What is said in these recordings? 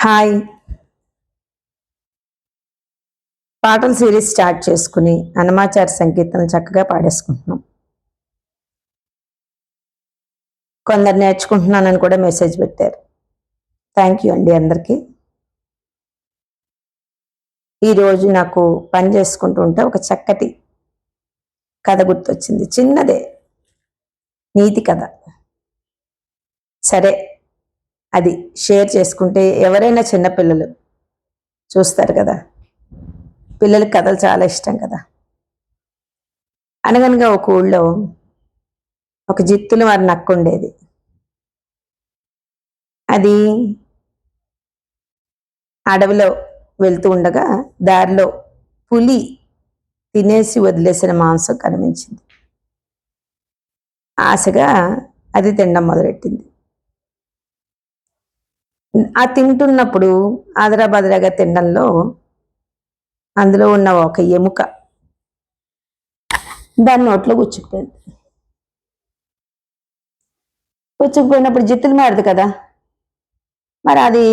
Hi. పాటల series start చేసుకుని హనుమాచార్య సంకీర్తన చక్కగా పాడేసుకుంటున్నాం. కొందరు నేర్చుకుంటున్నానని కూడా మెసేజ్ పెట్టారు. థ్యాంక్ యూ అండి అందరికీ. ఈరోజు నాకు పని చేసుకుంటూ ఉంటే ఒక చక్కటి కథ గుర్తొచ్చింది. చిన్నదే. నీతి కథ. సరే. అది షేర్ చేసుకుంటే ఎవరైనా చిన్నపిల్లలు చూస్తారు కదా. పిల్లలకి కథలు చాలా ఇష్టం కదా. అనగనగా ఒక ఊళ్ళో ఒక జిత్తులు వారి నక్క ఉండేది. అది అడవిలో వెళ్తూ ఉండగా దారిలో పులి తినేసి వదిలేసిన మాంసం కనిపించింది. ఆశగా అది తినడం మొదలెట్టింది. ఆ తింటున్నప్పుడు ఆదరాబాదరాగా తినడంలో అందులో ఉన్న ఒక ఎముక దాని నోట్లో గుచ్చుకుపోయింది. గుచ్చుకుపోయినప్పుడు జిత్తులు మారదు కదా? మరి అది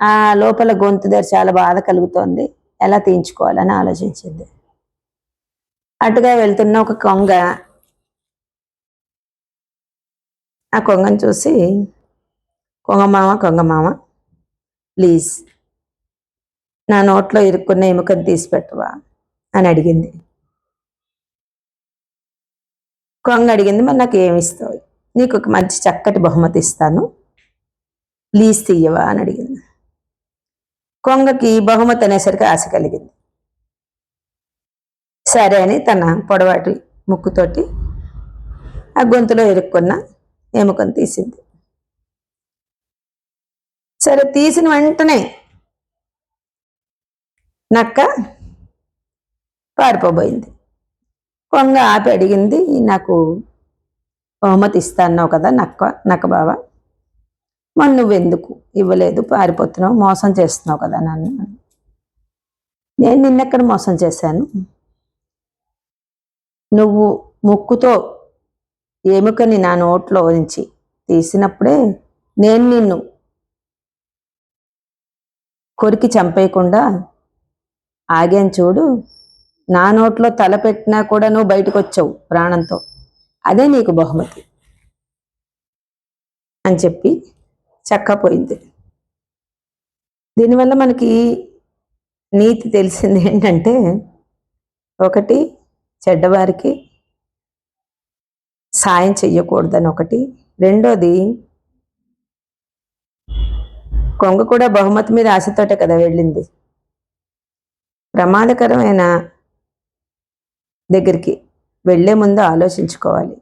ఆ లోపల గొంతు దగ్గర చాలా బాధ కలుగుతోంది. ఎలా తీయించుకోవాలని ఆలోచించింది. అటుగా వెళ్తున్న ఒక కొంగ ఆ కొంగను చూసి కొంగమామ కొంగమామ ప్లీజ్ నా నోట్లో ఇరుక్కున్న ఎముకను తీసి పెట్టవా అని అడిగింది. కొంగ అడిగింది మరి నాకు ఏమిస్తావు నీకు ఒక మంచి చక్కటి బహుమతి ఇస్తాను. ప్లీజ్ తీయవా? అని అడిగింది. కొంగకి బహుమతి అనేసరికి ఆశ కలిగింది. సరే అని తన పొడవాటి ముక్కుతోటి ఆ గొంతులో ఇరుక్కున్న ఎముకను తీసింది. సరే తీసిన వెంటనే నక్క పారిపోబోయింది. కొంగ ఆపి అడిగింది నాకు బహుమతి ఇస్తాన్నావు కదా నక్క నక్క బావ? మరి నువ్వెందుకు? ఇవ్వలేదు పారిపోతున్నావు మోసం చేస్తున్నావు కదా నన్ను. నేను నిన్నెక్కడ మోసం చేశాను? నువ్వు ముక్కుతో ఎముకని నా నోట్లో నుంచి తీసినప్పుడే నేను నిన్ను కొరికి చంపేయకుండా ఆగాను చూడు. నా నోట్లో తల పెట్టినా కూడా నువ్వు బయటకు వచ్చావు ప్రాణంతో. అదే నీకు బహుమతి. అని చెప్పి చక్కపోయింది. దీనివల్ల మనకి నీతి తెలిసింది ఏంటంటే ఒకటి చెడ్డవారికి సాయం చెయ్యకూడదని ఒకటి. రెండోది కొంగ కూడా బహుమతి మీద ఆశతోటే కదా వెళ్ళింది. ప్రమాదకరమైన దగ్గరికి వెళ్ళే ముందు ఆలోచించుకోవాలి.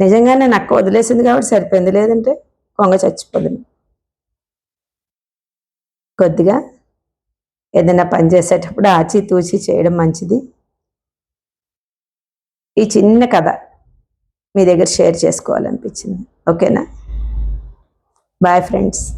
నిజంగానే నక్క వదిలేసింది కాబట్టి సరిపోయింది. లేదంటే కొంగ చచ్చిపోదును. కొద్దిగా ఏదైనా పని చేసేటప్పుడు ఆచితూచి చేయడం మంచిది. ఈ చిన్న కథ మీ దగ్గర షేర్ చేసుకోవాలనిపించింది. ఓకేనా? Bye friends.